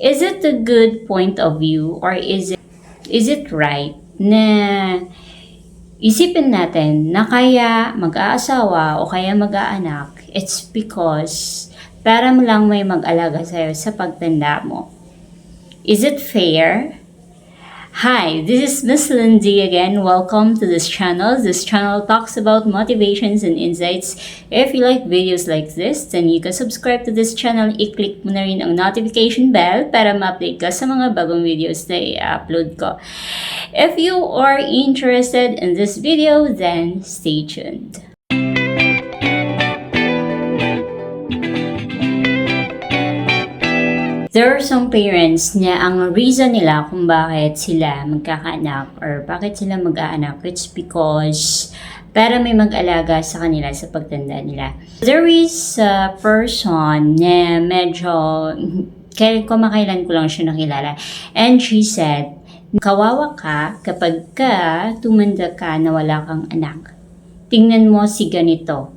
is it a good point of view or is it is it right na isipin natin na kaya mag-aasawa o kaya mag-aanak, it's because para mo lang may mag-alaga sa'yo sa pagtanda mo. Is it fair? Hi, this is Miss Lindsay again. Welcome to this channel. This channel talks about motivations and insights. If you like videos like this, then you can subscribe to this channel. I-click mo na rin ang notification bell para ma-update ka sa mga bagong videos na i-upload ko. If you are interested in this video, then stay tuned. There are some parents na ang reason nila kung bakit sila magkakaanak or bakit sila mag-aanak, it's because para may mag-alaga sa kanila sa pagtanda nila. There is a person na medyo, kaya kumakailan ko lang siya nakilala, and she said, kawawa ka kapag ka tumanda ka na wala kang anak. Tingnan mo si ganito,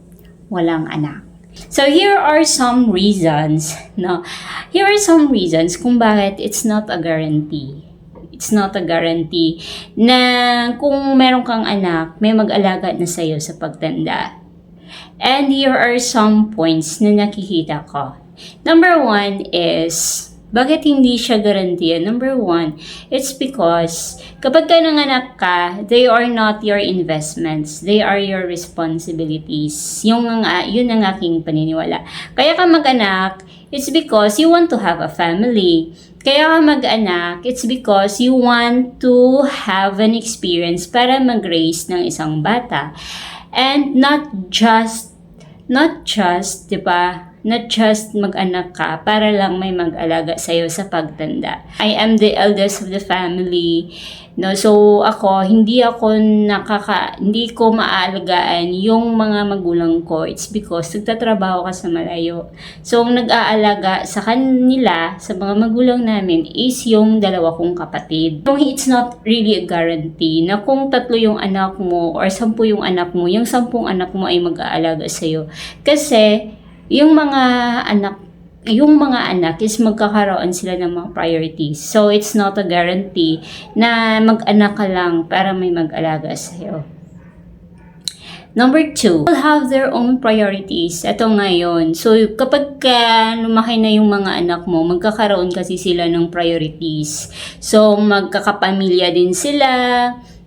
walang anak. So here are some reasons, no? Here are some reasons kung bakit it's not a guarantee. It's not a guarantee na kung meron kang anak, may mag-alaga na sa'yo sa pagtanda. And here are some points na nakikita ko. Number one is, bakit hindi siya garantiya? Number one, it's because kapag ka nanganak ka, they are not your investments. They are your responsibilities. Yung nga, yun ang aking paniniwala. Kaya ka mag-anak, it's because you want to have a family. Kaya ka mag-anak, it's because you want to have an experience para mag-raise ng isang bata. And not just, not just, di ba, not just mag-anak ka para lang may mag-alaga sa'yo sa pagtanda. I am the eldest of the family. No, so ako hindi ako nakaka hindi ko maaalagaan yung mga magulang ko. It's because nagtatrabaho ka sa malayo. So ang nag-aalaga sa kanila, sa mga magulang namin is yung dalawa kong kapatid. It's not really a guarantee na kung tatlo yung anak mo or sampu yung anak mo, yung sampung anak mo ay mag-aalaga sa'yo. Kasi yung mga anak yung mga anak is magkakaroon sila ng mga priorities. So, it's not a guarantee na mag-anak ka lang para may mag-alaga sa'yo. Number two, will have their own priorities. Ito ngayon. So, kapag ka lumaki na yung mga anak mo, magkakaroon kasi sila ng priorities. So, magkakapamilya din sila,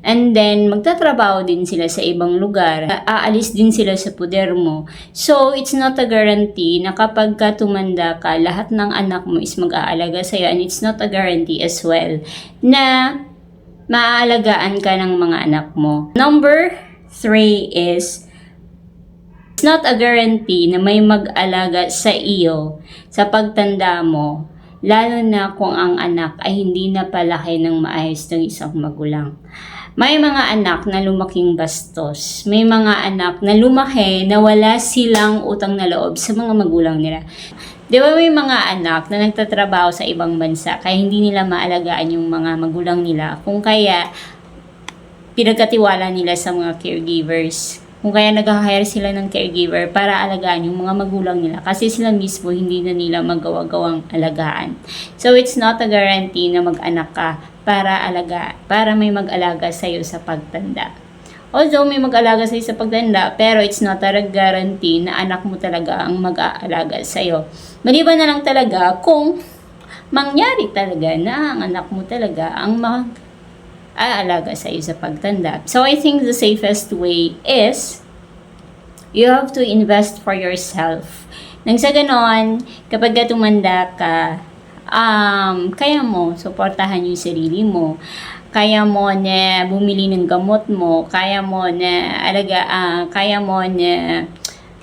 And then, magtatrabaho din sila sa ibang lugar. Aalis din sila sa puder mo. So, it's not a guarantee na kapag ka tumanda ka, lahat ng anak mo is mag-aalaga sa'yo. And it's not a guarantee as well na maaalagaan ka ng mga anak mo. Number three is, it's not a guarantee na may mag-alaga sa iyo sa pagtanda mo lalo na kung ang anak ay hindi na palaki ng maayos ng isang magulang. May mga anak na lumaking bastos. May mga anak na lumaki na wala silang utang na loob sa mga magulang nila. Di ba may mga anak na nagtatrabaho sa ibang bansa kaya hindi nila maalagaan yung mga magulang nila kung kaya pinagkatiwala nila sa mga caregivers. Kung kaya nag-hire sila ng caregiver para alagaan yung mga magulang nila kasi sila mismo hindi na nila magawa-gawang alagaan. So it's not a guarantee na mag-anak ka para alaga, para may mag-alaga sa iyo sa pagtanda. Although may mag-alaga sa iyo sa pagtanda, pero it's not a guarantee na anak mo talaga ang mag-aalaga sa iyo. Maliban na lang talaga kung mangyari talaga na ang anak mo talaga ang mag aalaga sa iyo sa pagtanda. So I think the safest way is you have to invest for yourself. Nang sa ganon, kapag ka tumanda ka, um, kaya mo suportahan yung sarili mo. Kaya mo na bumili ng gamot mo, kaya mo na alaga, ah, kaya mo na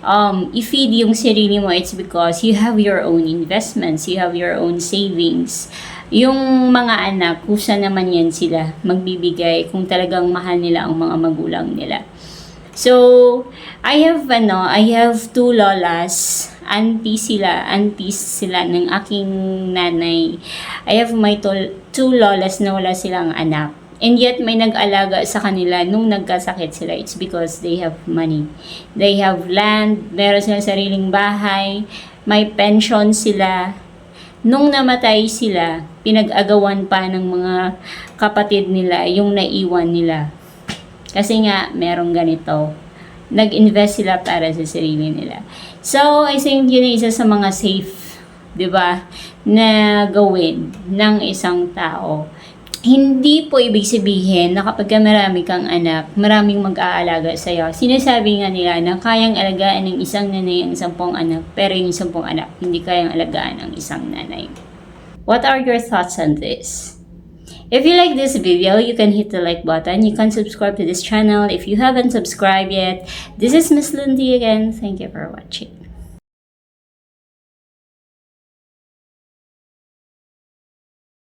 um, i-feed yung sarili mo, it's because you have your own investments, you have your own savings. Yung mga anak, kusa naman yan sila magbibigay kung talagang mahal nila ang mga magulang nila. So, I have ano, I have two lolas. Auntie sila, aunties sila ng aking nanay. I have my two, two lolas na wala silang anak. And yet, may nag-alaga sa kanila nung nagkasakit sila. It's because they have money. They have land, meron silang sariling bahay, may pension sila. nung namatay sila, pinag-agawan pa ng mga kapatid nila yung naiwan nila. Kasi nga, merong ganito. Nag-invest sila para sa sarili nila. So, I think yun isa sa mga safe, di ba, na gawin ng isang tao. Hindi po ibig sabihin na kapag ka marami kang anak, maraming mag-aalaga sa'yo. Sinasabi nga nila na kayang alagaan ng isang nanay ang sampung anak, pero yung sampung anak, hindi kayang alagaan ng isang nanay. What are your thoughts on this? If you like this video, you can hit the like button. You can subscribe to this channel if you haven't subscribed yet. This is Miss Lindy again. Thank you for watching.